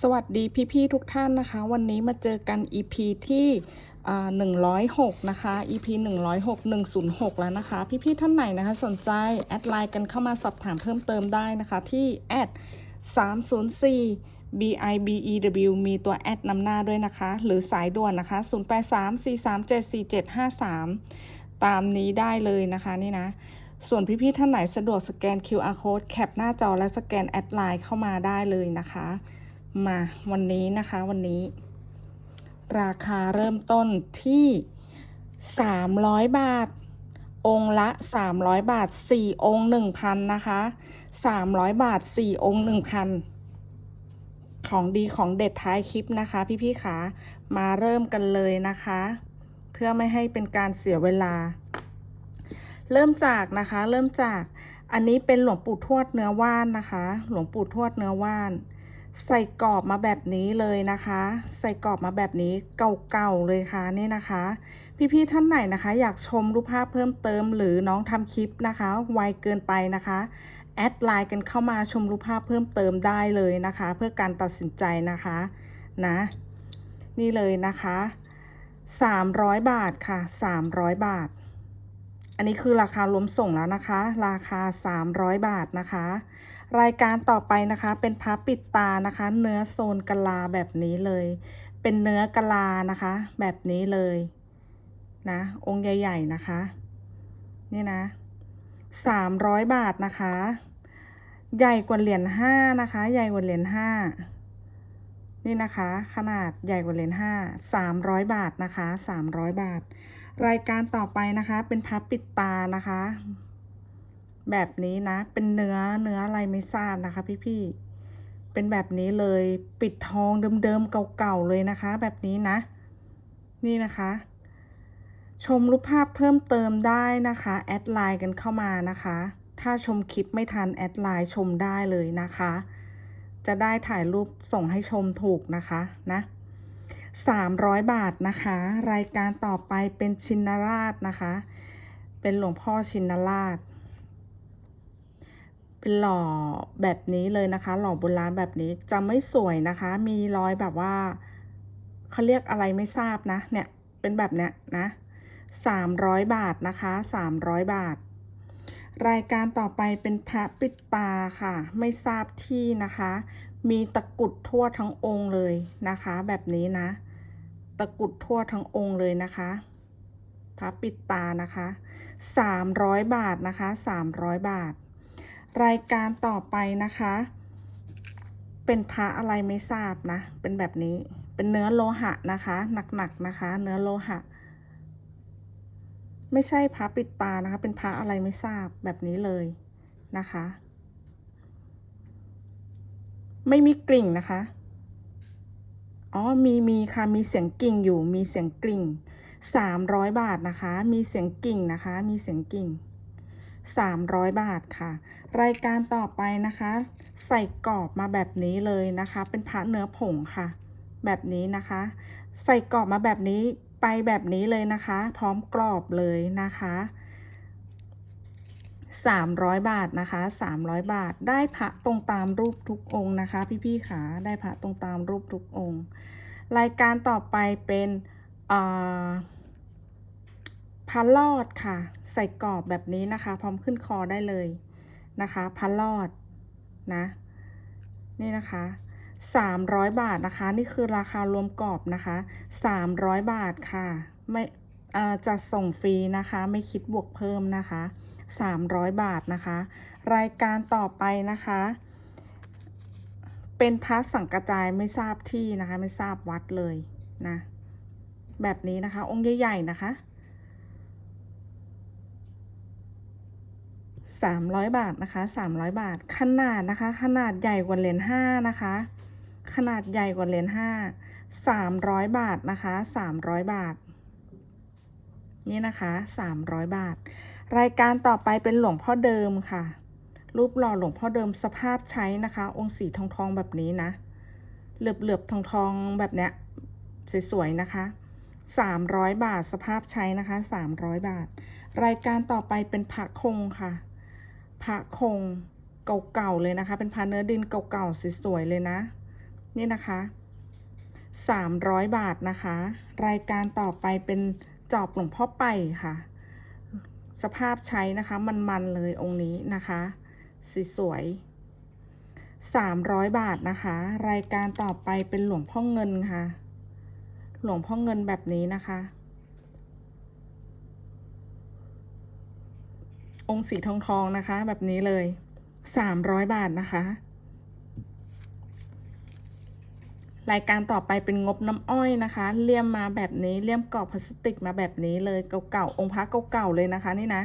สวัสดีพี่ๆทุกท่านนะคะ วันนี้มาเจอกัน EP ที่อ่า106นะคะ EP 106 106แล้วนะคะ พี่ๆท่านไหนนะคะ สนใจแอดไลน์กันเข้ามาสอบถามเพิ่มเติมได้นะคะ ที่แอด304 BIBEW มีตัวแอดนำหน้าด้วยนะคะ หรือสายด่วนนะคะ 0834374753 ตามนี้ได้เลยนะคะนี่นะ ส่วนพี่ๆท่านไหนสะดวกสแกน QR code แคปหน้าจอและสแกนแอดไลน์เข้ามาได้เลยนะคะ มาวันนี้นะคะวันนี้ ราคาเริ่มต้นที่ 300 บาท องละ 300 บาท 4 องค์ 1,000 นะคะ 300 บาท 4 องค์ 1,000 ของดีของเด็ดท้ายคลิปนะคะ พี่ๆขามาเริ่มกันเลยนะคะ เพื่อไม่ให้เป็นการเสียเวลา เริ่มจากนะคะเริ่มจากอันนี้เป็นหลวงปู่ทวดเนื้อว่านนะคะ หลวงปู่ทวดเนื้อว่าน ใส่กรอบมาแบบนี้เลยนะคะ ใส่กรอบมาแบบนี้เก่าๆเลยค่ะนี่นะคะ พี่ๆท่านไหนนะคะ อยากชมรูปภาพเพิ่มเติม หรือน้องทำคลิปนะคะ ไวเกินไปนะคะแอดไลน์กันเข้ามาชมรูปภาพเพิ่มเติมได้เลยนะคะ เพื่อการตัดสินใจนะคะนะนี่เลยนะคะ 300 บาทค่ะ 300 บาท อันนี้คือราคารวมส่งแล้วนะคะ ราคา 300 บาทนะคะ รายการต่อไปนะคะ เป็นพับปิดตานะคะ เนื้อโซนกะลาแบบนี้เลย เป็นเนื้อกะลานะคะ แบบนี้เลยนะ องค์ใหญ่ ๆนะคะ นี่นะ 300 บาทนะคะ ใหญ่กว่าเหรียญห้านะคะ ใหญ่กว่าเหรียญห้านี่นะคะ ขนาดใหญ่กว่าเหรียญห้าสามร้อยบาทนะคะสามร้อยบาท รายการต่อไปนะคะ เป็นพับปิดตานะคะ แบบนี้นะ เป็นเนื้อเนื้ออะไรไม่ทราบนะคะ พี่ๆเป็นแบบนี้เลยปิดทองเดิมๆเก่าๆเลยนะคะ แบบนี้นะ นี่นะคะ ชมรูปภาพเพิ่มเติมได้นะคะ แอดไลน์กันเข้ามานะคะ ถ้าชมคลิปไม่ทันแอดไลน์ชมได้เลยนะคะ จะได้ถ่ายรูปส่งให้ชมถูกนะคะนะ 300 บาทนะคะ รายการต่อไปเป็นชินราชนะคะ เป็นหลวงพ่อชินราช เป็นหล่อแบบนี้เลยนะคะ หล่อโบราณแบบนี้จะไม่สวยนะคะ มีรอยแบบว่าเขาเรียกอะไรไม่ทราบนะ เนี่ย เป็นแบบเนี้ยนะ300บาทนะคะ300บาท รายการต่อไปเป็นพระปิดตาค่ะ ไม่ทราบที่นะคะ มีตะกุดทั่วทั้งองค์เลยนะคะ แบบนี้นะ ตะกุดทั่วทั้งองค์เลยนะคะพระปิดตานะคะ300บาทนะคะ300บาท รายการต่อไปนะคะ เป็นพระอะไรไม่ทราบนะ เป็นแบบนี้เป็นเนื้อโลหะนะคะ หนักๆนะคะ เนื้อโลหะ ไม่ใช่พระปิดตานะคะ เป็นพระอะไรไม่ทราบแบบนี้เลยนะคะ ไม่มีกลิ่งนะคะ อ๋อ มีมีค่ะ มีเสียงกิ่งอยู่ มีเสียงกลิ่งสามร้อยบาทนะคะ มีเสียงกิ่งนะคะ มีเสียงกิ่งสามร้อยบาทค่ะ รายการต่อไปนะคะ ใส่กรอบมาแบบนี้เลยนะคะ เป็นพระเนื้อผงค่ะ แบบนี้นะคะ ใส่กรอบมาแบบนี้ ไปแบบนี้เลยนะคะ พร้อมกรอบเลยนะคะ300 บาทนะคะ 300 บาทได้พระตรงตามรูปทุกองค์นะคะ พี่ๆขาได้พระตรงตามรูปทุกองค์ รายการต่อไปเป็นพระลอดค่ะ ใส่กรอบแบบนี้นะคะ พร้อมขึ้นคอได้เลยนะคะพระลอดนะ นี่นะคะ 300 บาทนะคะ นี่คือราคารวมกรอบนะคะ 300 บาทค่ะ ไม่จะส่งฟรีนะคะ ไม่คิดบวกเพิ่มนะคะ 300 บาทนะคะ รายการต่อไปนะคะ เป็นพระสังกระจายไม่ทราบที่นะคะ ไม่ทราบวัดเลยนะ แบบนี้นะคะ องค์ใหญ่ๆนะคะ 300 บาทนะคะ 300 บาท ขนาดนะคะ ขนาดใหญ่กว่าเหรียญห้านะคะ ขนาดใหญ่กว่าเหรียญห้า300บาทนะคะ300บาท นี่นะคะ300บาท รายการต่อไปเป็นหลวงพ่อเดิมค่ะ รูปหล่อหลวงพ่อเดิมสภาพใช้นะคะ องค์สีทองทองแบบนี้นะ เหลือบเหลือบทองทองแบบเนี้ยสวยๆนะคะ300บาทสภาพใช้นะคะ300บาท รายการต่อไปเป็นพระคงค่ะพระคงเก่าๆเลยนะคะ เป็นพระเนื้อดินเก่าๆสวยๆเลยนะ นี่นะคะ 300 บาทนะคะ รายการต่อไปเป็นจอบหลวงพ่อไปค่ะ สภาพใช้นะคะมันๆเลยองค์นี้นะคะสีสวย300 บาทนะคะ รายการต่อไปเป็นหลวงพ่อเงินค่ะ หลวงพ่อเงินแบบนี้นะคะ องค์สีทองทองๆนะคะ แบบนี้เลย 300 บาทนะคะ รายการต่อไปเป็นงบน้ำอ้อยนะคะ เลี่ยมมาแบบนี้เลี่ยมกรอบพลาสติกมาแบบนี้เลยเก่าๆองค์พระเก่าๆเลยนะคะนี่นะ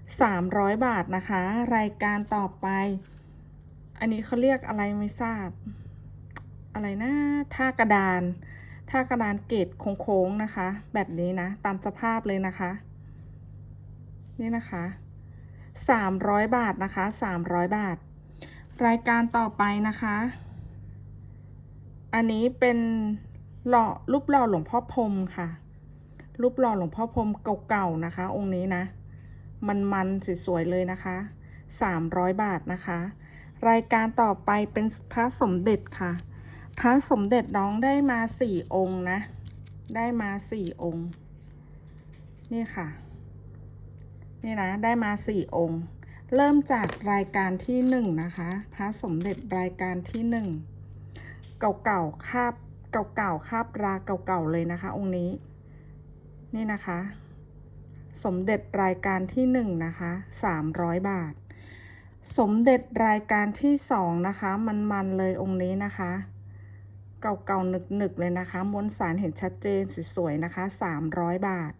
300 บาทนะคะ รายการต่อไป อันนี้เขาเรียกอะไรไม่ทราบ อะไรนะท่ากระดานท่ากระดานเกตโค้งๆนะคะ แบบนี้นะ ตามสภาพเลยนะคะ นี่นะคะ300 บาทนะคะ 300 บาท รายการต่อไปนะคะ อันนี้เป็นหล่อรูปหล่อหลวงพ่อพรมค่ะ รูปหล่อหลวงพ่อพรมเก่าๆนะคะ องค์นี้นะ มันๆสวยๆเลยนะคะ300บาทนะคะ รายการต่อไปเป็นพระสมเด็จค่ะ พระสมเด็จน้องได้มาสี่องค์นะ ได้มาสี่องค์ นี่ค่ะ นี่นะ ได้มาสี่องค์ เริ่มจากรายการที่หนึ่งนะคะ พระสมเด็จรายการที่หนึ่ง เก่าๆคาบเก่าๆคาบราเก่าๆเลยนะคะ องค์นี้ นี่นะคะ สมเด็จรายการที่หนึ่งนะคะสามร้อยบาท สมเด็จรายการที่สองนะคะ มันๆเลยองค์นี้นะคะ เก่าๆหนึกๆเลยนะคะม้วนสารเห็นชัดเจนสวยๆนะคะสามร้อยบาท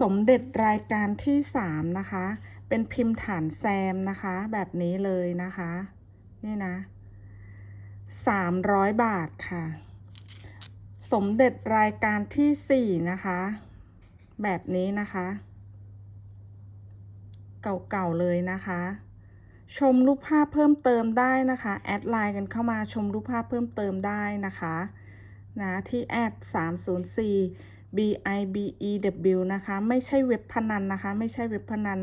สมเด็จรายการที่สามนะคะ เป็นพิมพ์ฐานแซมนะคะ แบบนี้เลยนะคะ นี่นะ สามร้อยบาทค่ะ สมเด็จรายการที่สี่นะคะ แบบนี้นะคะ เก่าๆเลยนะคะ ชมรูปภาพเพิ่มเติมได้นะคะ แอดไลน์กันเข้ามาชมรูปภาพเพิ่มเติมได้นะคะนะที่แอด304 b i b e w นะคะ ไม่ใช่เว็บพนันนะคะ ไม่ใช่เว็บพนัน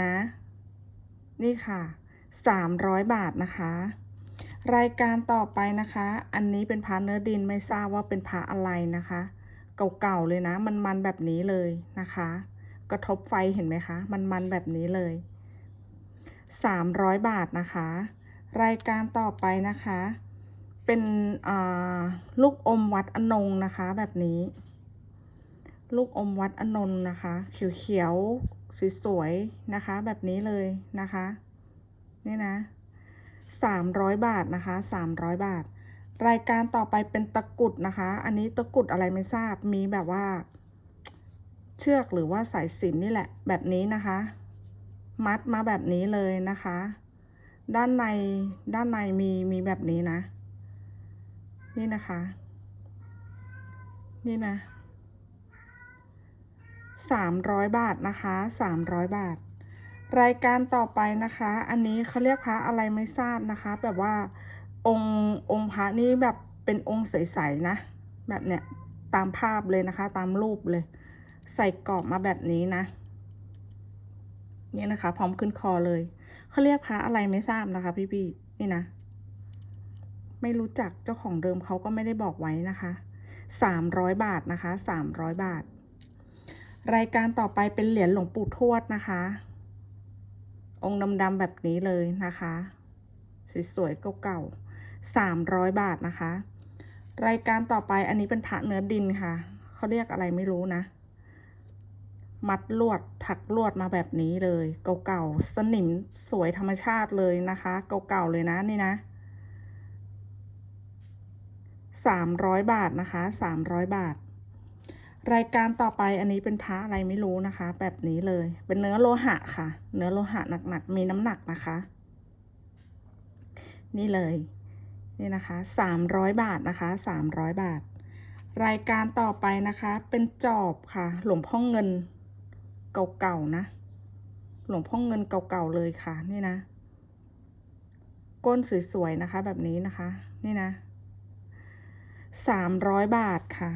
นะ นี่ค่ะ 300 บาทนะคะ รายการต่อไปนะคะ อันนี้เป็นพระเนื้อดินไม่ทราบว่าเป็นพระอะไรนะคะ เก่าๆเลยนะ มันๆแบบนี้เลยนะคะ กระทบไฟเห็นไหมคะ มันๆแบบนี้เลย 300 บาทนะคะ รายการต่อไปนะคะ เป็นลูกอมวัดอนงนะคะ แบบนี้ ลูกอมวัดอนนนะคะ เขียวๆสวยๆนะคะ แบบนี้เลยนะคะ นี่นะ 300 บาทนะคะ 300 บาท รายการต่อไปเป็นตะกุดนะคะ อันนี้ตะกุดอะไรไม่ทราบมีแบบว่า เชือกหรือว่าสายสินนี่แหละ แบบนี้นะคะ มัดมาแบบนี้เลยนะคะ ด้านในด้านในมีมีแบบนี้นะ นี่นะคะ นี่นะสามร้อยบาทนะคะสามร้อยบาท รายการต่อไปนะคะ อันนี้เขาเรียกพระอะไรไม่ทราบนะคะ แบบว่าองค์องค์พระนี่แบบเป็นองค์ใสๆนะ แบบเนี้ยตามภาพเลยนะคะ ตามรูปเลย ใส่กรอบมาแบบนี้นะนี่นะคะ พร้อมขึ้นคอเลยเขาเรียกพระอะไรไม่ทราบนะคะ พี่ๆนี่นะ ไม่รู้จักเจ้าของเดิมเขาก็ไม่ได้บอกไว้นะคะสามร้อยบาทนะคะสามร้อยบาท รายการต่อไปเป็นเหรียญหลวงปู่ทวดนะคะ องค์ดำๆแบบนี้เลยนะคะสวยๆเก่าๆสามร้อยบาทนะคะ รายการต่อไปอันนี้เป็นพระเนื้อดินค่ะเขาเรียกอะไรไม่รู้นะ มัดลวดถักลวดมาแบบนี้เลย เก่าๆสนิมสวยธรรมชาติเลยนะคะ เก่าๆเลยนะนี่นะสามร้อยบาทนะคะสามร้อยบาท รายการต่อไปอันนี้เป็นพระอะไรไม่รู้นะคะ แบบนี้เลย เป็นเนื้อโลหะค่ะ เนื้อโลหะหนักๆ มีน้ำหนักนะคะ นี่เลย นี่นะคะสามร้อยบาทนะคะสามร้อยบาท รายการต่อไปนะคะ เป็นจอบค่ะ หลวงพ่อเงินเก่าๆนะ หลวงพ่อเงินเก่าๆเลยค่ะ นี่นะ ก้นสวยๆนะคะ แบบนี้นะคะ นี่นะสามร้อยบาทค่ะ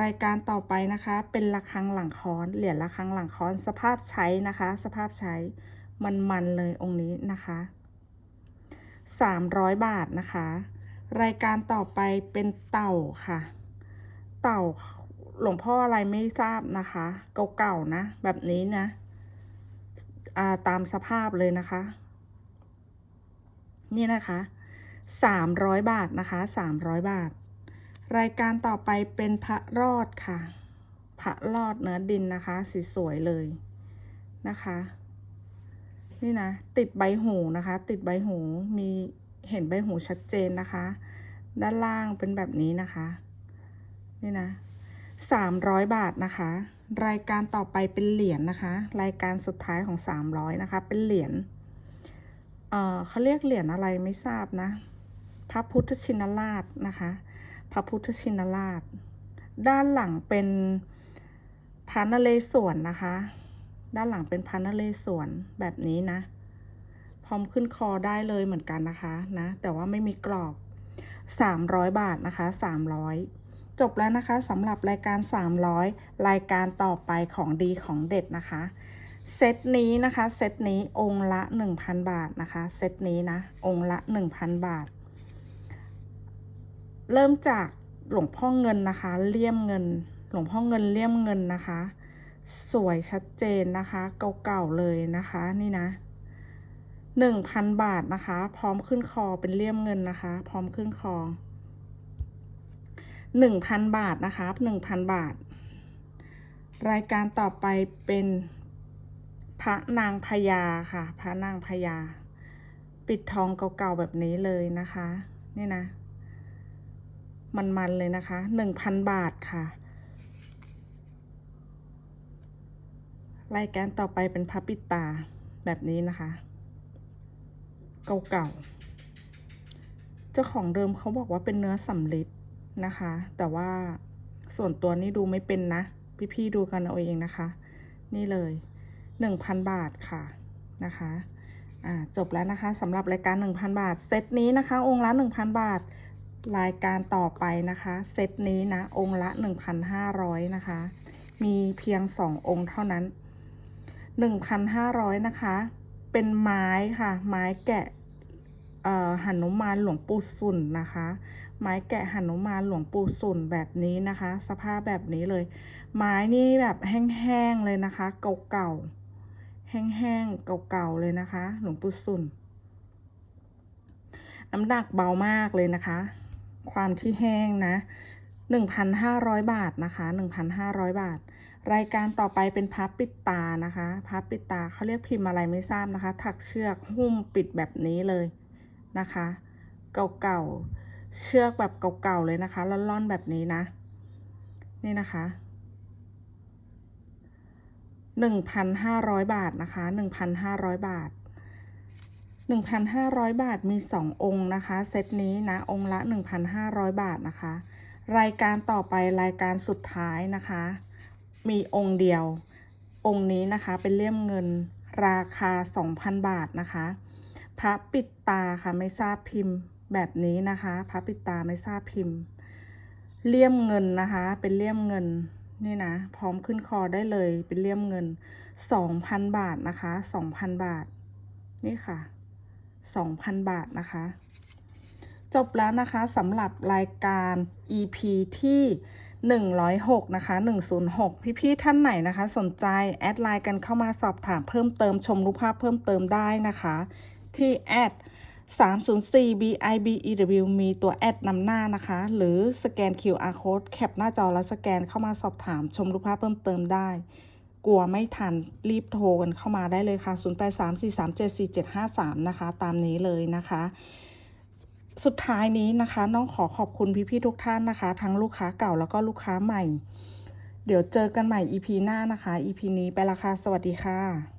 รายการต่อไปนะคะ เป็นระฆังหลังค้อนเหรียญระฆังหลังค้อนสภาพใช้นะคะ สภาพใช้มันๆเลยองค์นี้นะคะสามร้อยบาทนะคะ รายการต่อไปเป็นเต่าค่ะ เต่าหลวงพ่ออะไรไม่ทราบนะคะ เก่าๆนะ แบบนี้นะาตามสภาพเลยนะคะ นี่นะคะสามร้อยบาทนะคะสามร้อยบาท รายการต่อไปเป็นพระรอดค่ะ พระรอดเนื้อดินนะคะ สีสวยเลยนะคะ นี่นะ ติดใบหูนะคะ ติดใบหูมีเห็นใบหูชัดเจนนะคะ ด้านล่างเป็นแบบนี้นะคะ นี่นะสามร้อยบาทนะคะ รายการต่อไปเป็นเหรียญนะคะ รายการสุดท้ายของสามร้อยนะคะ เป็นเหรียญเออเขาเรียกเหรียญอะไรไม่ทราบนะ พระพุทธชินราชนะคะ พระพุทธชินราช ด้านหลังเป็นพระนเรศวรนะคะ ด้านหลังเป็นพระนเรศวรแบบนี้นะ พร้อมขึ้นคอได้เลยเหมือนกันนะคะนะ แต่ว่าไม่มีกรอบ 300 บาทนะคะ 300 จบแล้วนะคะสำหรับรายการ 300 รายการต่อไปของดีของเด็ดนะคะ เซตนี้นะคะ เซตนี้องค์ละ 1,000 บาทนะคะ เซตนี้นะ องค์ละ 1,000 บาท เริ่มจากหลวงพ่อเงินนะคะ เลี่ยมเงิน หลวงพ่อเงินเลี่ยมเงินนะคะ สวยชัดเจนนะคะ เก่าๆเลยนะคะนี่นะหนึ่งพันบาทนะคะ พร้อมขึ้นคอเป็นเลี่ยมเงินนะคะ พร้อมขึ้นคอหนึ่งพันบาทนะคะหนึ่งพันบาท รายการต่อไปเป็นพระนางพญาค่ะ พระนางพญาปิดทองเก่าๆแบบนี้เลยนะคะ นี่นะ มันๆเลยนะคะหนึ่งพันบาทค่ะ รายการต่อไปเป็นพระปิดตาแบบนี้นะคะ เก่าๆ เจ้าของเดิมเขาบอกว่าเป็นเนื้อสำลิดนะคะ แต่ว่าส่วนตัวนี่ดูไม่เป็นนะ พี่ๆดูกันเอาเองนะคะ นี่เลย 1,000 บาทค่ะนะคะอ่าจบแล้วนะคะสำหรับรายการ 1,000 บาท เซตนี้นะคะ องค์ละ 1,000 บาท รายการต่อไปนะคะ เซตนี้นะ องค์ละ 1,500 นะคะ มีเพียง 2 องค์เท่านั้น 1,500 นะคะ เป็นไม้ค่ะ ไม้แกะเอ่อหนุมานหลวงปู่สุนนะคะ ไม้แกะหนุมานหลวงปู่สุนแบบนี้นะคะ สภาพแบบนี้เลย ไม้นี่แบบแห้งๆเลยนะคะ เก่าๆแห้งๆเก่าๆเลยนะคะ หลวงปู่สุนน้ำหนักเบามากเลยนะคะ ความที่แห้งนะ 1,500 บาทนะคะ 1,500 บาท รายการต่อไปเป็นพับปิดตานะคะพับปิดตาเขาเรียกพิมพ์อะไรไม่ทราบนะคะ ถักเชือกหุ้มปิดแบบนี้เลยนะคะ เก่าๆ เชือกแบบเก่าๆเลยนะคะล่อนๆแบบนี้นะ นี่นะคะ1,500 บาทนะคะ 1,500 บาท 1,500 บาทมี 2 องค์นะคะ เซตนี้นะ องค์ละ 1,500 บาทนะคะ รายการต่อไปรายการสุดท้ายนะคะ มีองค์เดียว องค์นี้นะคะเป็นเลี่ยมเงินราคา 2,000 บาทนะคะ พระปิดตาค่ะไม่ทราบพิมพ์แบบนี้นะคะ พระปิดตาไม่ทราบพิมพ์ เลี่ยมเงินนะคะ เป็นเลี่ยมเงินนี่นะ พร้อมขึ้นคอได้เลยเป็นเลี่ยมเงิน 2,000 บาทนะคะ 2,000 บาท นี่ค่ะ 2,000 บาทนะคะ จบแล้วนะคะสำหรับรายการ EP ที่ 106 นะคะ 106 พี่ๆท่านไหนนะคะ สนใจแอดไลน์กันเข้ามาสอบถามเพิ่มเติมชมรูปภาพเพิ่มเติมได้นะคะ ที่แอด304 BIBEW มีตัวแอดนำหน้านะคะ หรือสแกน QR code แคปหน้าจอแล้วสแกนเข้ามาสอบถามชมรูปภาพเพิ่มเติมได้ กลัวไม่ทันรีบโทรกันเข้ามาได้เลยค่ะ 0834374753 นะคะ ตามนี้เลยนะคะ สุดท้ายนี้นะคะน้องขอขอบคุณพี่ๆทุกท่านนะคะ ทั้งลูกค้าเก่าแล้วก็ลูกค้าใหม่ เดี๋ยวเจอกันใหม่ EP หน้านะคะ EP นี้ไปละค่ะ สวัสดีค่ะ